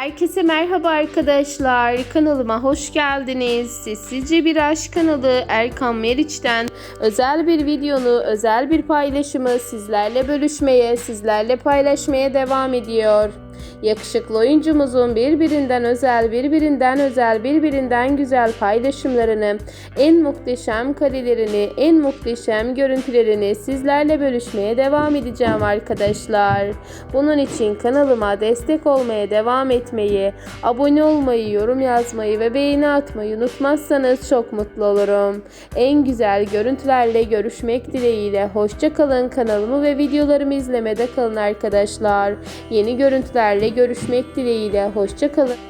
Herkese merhaba arkadaşlar. Kanalıma hoş geldiniz. Sessizce bir aşk kanalı Erkan Meriç'ten özel bir videonu, özel bir paylaşımı sizlerle bölüşmeye, sizlerle paylaşmaya devam ediyor. Yakışıklı oyuncumuzun birbirinden özel, birbirinden özel, birbirinden güzel paylaşımlarını, en muhteşem karelerini, en muhteşem görüntülerini sizlerle bölüşmeye devam edeceğim arkadaşlar. Bunun için kanalıma destek olmaya devam etmeyi, abone olmayı, yorum yazmayı ve beğeni atmayı unutmazsanız çok mutlu olurum. En güzel görüntülerle görüşmek dileğiyle hoşça kalın. Kanalımı ve videolarımı izlemede kalın arkadaşlar. Yeni görüntülerle görüşmek dileğiyle hoşça kalın.